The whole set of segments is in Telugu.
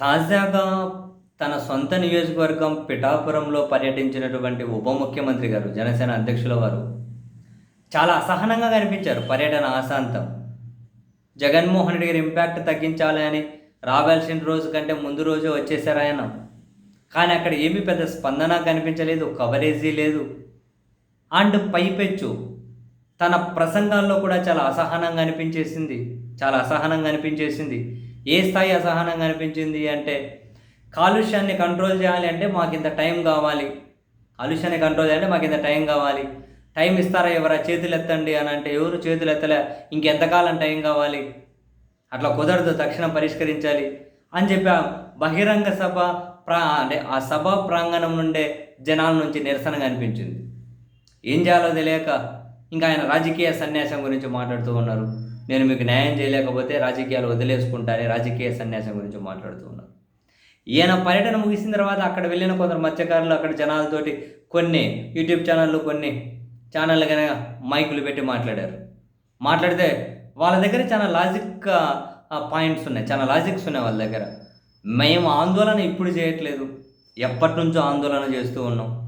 తాజాగా తన సొంత నియోజకవర్గం పిఠాపురంలో పర్యటించినటువంటి ఉప ముఖ్యమంత్రి గారు జనసేన అధ్యక్షుల వారు చాలా అసహనంగా కనిపించారు పర్యటన ఆశాంతం. జగన్మోహన్ రెడ్డి గారి ఇంపాక్ట్ తగ్గించాలి అని రావాల్సిన రోజు కంటే ముందు రోజే వచ్చేసారు ఆయన. కానీ అక్కడ ఏమీ పెద్ద స్పందన కనిపించలేదు కవరేజీ లేదు. అండ్ పైపెచ్చు తన ప్రసంగాల్లో కూడా చాలా అసహనంగా అనిపించేసింది చాలా అసహనంగా అనిపించేసింది. ఏ స్థాయి అసహనం అనిపించింది అంటే కాలుష్యాన్ని కంట్రోల్ చేయాలి అంటే మాకు ఇంత టైం కావాలి. కాలుష్యాన్ని కంట్రోల్ చేయాలంటే మాకు ఇంత టైం కావాలి. టైం ఇస్తారా ఎవరా? చేతులు ఎత్తండి అని అంటే ఎవరు చేతులు ఎత్తలే ఇంకెంతకాలం టైం కావాలి? అట్లా కుదరదు తక్షణం పరిష్కరించాలి అని చెప్పి బహిరంగ సభ ప్రా అంటే ఆ సభ ప్రాంగణం నుండే జనాల నుంచి నిరసన కనిపించింది. ఏం చేయాలో తెలియక ఇంకా ఆయన రాజకీయ సన్యాసం గురించి మాట్లాడుతూ ఉన్నారు. నేను మీకు న్యాయం చేయలేకపోతే రాజకీయాలు వదిలేసుకుంటారని రాజకీయ సన్యాసం గురించి మాట్లాడుతూ ఉన్నారు. ఈయన పర్యటన ముగిసిన తర్వాత అక్కడ వెళ్ళిన కొందరు మత్స్యకారులు అక్కడ జనాలతోటి కొన్ని యూట్యూబ్ ఛానళ్ళు కొన్ని ఛానళ్ళు కనుక మైకులు పెట్టి మాట్లాడారు. మాట్లాడితే వాళ్ళ దగ్గర చాలా లాజిక్ పాయింట్స్ ఉన్నాయి. చాలా లాజిక్స్ ఉన్నాయి వాళ్ళ దగ్గర. మేము ఆందోళన ఇప్పుడు చేయట్లేదు. ఎప్పటి నుంచో ఆందోళన చేస్తూ ఉన్నాం.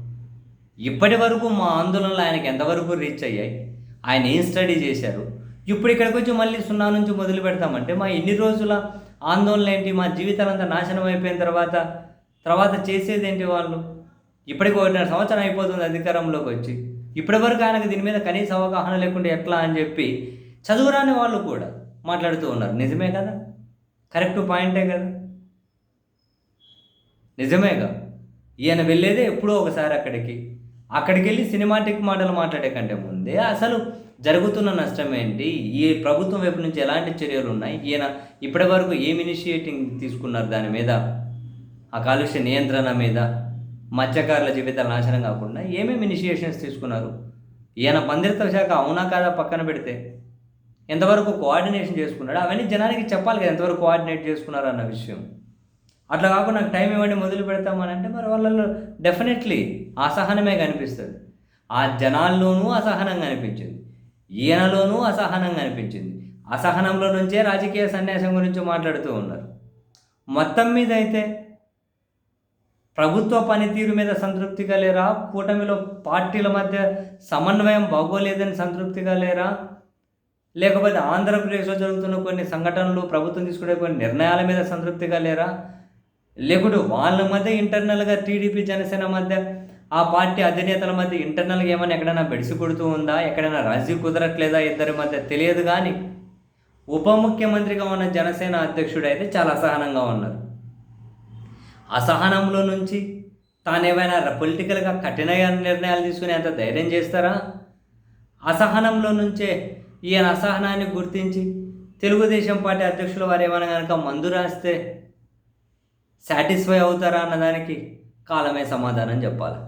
ఇప్పటి వరకు మా ఆందోళనలు ఆయనకి ఎంతవరకు రీచ్ అయ్యాయి? ఆయన ఏం స్టడీ చేశారు? ఇప్పుడు ఇక్కడికి వచ్చి మళ్ళీ సున్నా నుంచి మొదలు పెడతామంటే మా ఎన్ని రోజుల ఆందోళన ఏంటి? మా జీవితాలంతా నాశనం అయిపోయిన తర్వాత తర్వాత చేసేది ఏంటి వాళ్ళు? ఇప్పటికి ఒకటిన్నర సంవత్సరం అయిపోతుంది అధికారంలోకి వచ్చి. ఇప్పటి వరకు ఆయనకు దీని మీద కనీస అవగాహన లేకుండా ఎట్లా అని చెప్పి చదువురాని వాళ్ళు కూడా మాట్లాడుతూ ఉన్నారు. నిజమే కదా? కరెక్ట్ పాయింటే కదా? నిజమేగా ఈయన వెళ్ళేదే ఎప్పుడో ఒకసారి అక్కడికి. అక్కడికి వెళ్ళి సినిమాటిక్ మాటలు మాట్లాడే కంటే ముందే అసలు జరుగుతున్న నష్టం ఏంటి? ఈ ప్రభుత్వం వైపు నుంచి ఎలాంటి చర్యలు ఉన్నాయి? ఈయన ఇప్పటి వరకు ఏం ఇనిషియేటింగ్ తీసుకున్నారు దాని మీద? ఆ కాలుష్య నియంత్రణ మీద మత్స్యకారుల జీవితాలు నాశనం కాకుండా ఏమేమి ఇనిషియేషన్స్ తీసుకున్నారు? ఈయన మంత్రిత్వ శాఖ అవునా కాదా పక్కన పెడితే? ఎంతవరకు కోఆర్డినేషన్ చేసుకున్నాడు? అవన్నీ జనానికి చెప్పాలి కదా ఎంతవరకు కోఆర్డినేట్ చేసుకున్నారు అన్న విషయం. అట్లా కాకుండా నాకు టైం ఇవ్వండి మొదలు పెడతామని అంటే మరి వాళ్ళలో డెఫినెట్లీ అసహనమే కనిపిస్తుంది. ఆ జనాల్లోనూ అసహనం కనిపించింది. ఈయనలోనూ అసహనం కనిపించింది. అసహనంలో నుంచే రాజకీయ సన్యాసం గురించి మాట్లాడుతూ ఉన్నారు. మొత్తం మీద అయితే ప్రభుత్వ పనితీరు మీద సంతృప్తిగా లేరా? కూటమిలో పార్టీల మధ్య సమన్వయం బాగోలేదని సంతృప్తిగా లేరా? లేకపోతే ఆంధ్రప్రదేశ్లో జరుగుతున్న కొన్ని సంఘటనలు ప్రభుత్వం తీసుకునే కొన్ని నిర్ణయాల మీద సంతృప్తిగా లేరా? లేకుంటే వాళ్ళ మధ్య ఇంటర్నల్గా టీడీపీ జనసేన మధ్య ఆ పార్టీ అధినేతల మధ్య ఇంటర్నల్గా ఏమైనా ఎక్కడైనా బెడిసి కొడుతూ ఉందా? ఎక్కడైనా రాజీ కుదరట్లేదా ఇద్దరి మధ్య? తెలియదు కానీ ఉప ముఖ్యమంత్రిగా ఉన్న జనసేన అధ్యక్షుడు అయితే చాలా అసహనంగా ఉన్నారు. అసహనంలో నుంచి తానేమైనా పొలిటికల్గా కఠిన నిర్ణయాలు తీసుకునే అంత ధైర్యం చేస్తారా? అసహనంలో నుంచే ఈయన అసహనాన్ని గుర్తించి తెలుగుదేశం పార్టీ అధ్యక్షుల వారు ఏమైనా కనుక మందు రాస్తే సాటిస్ఫై అవుతారా అన్నదానికి కాలమే సమాధానం చెప్పాలి.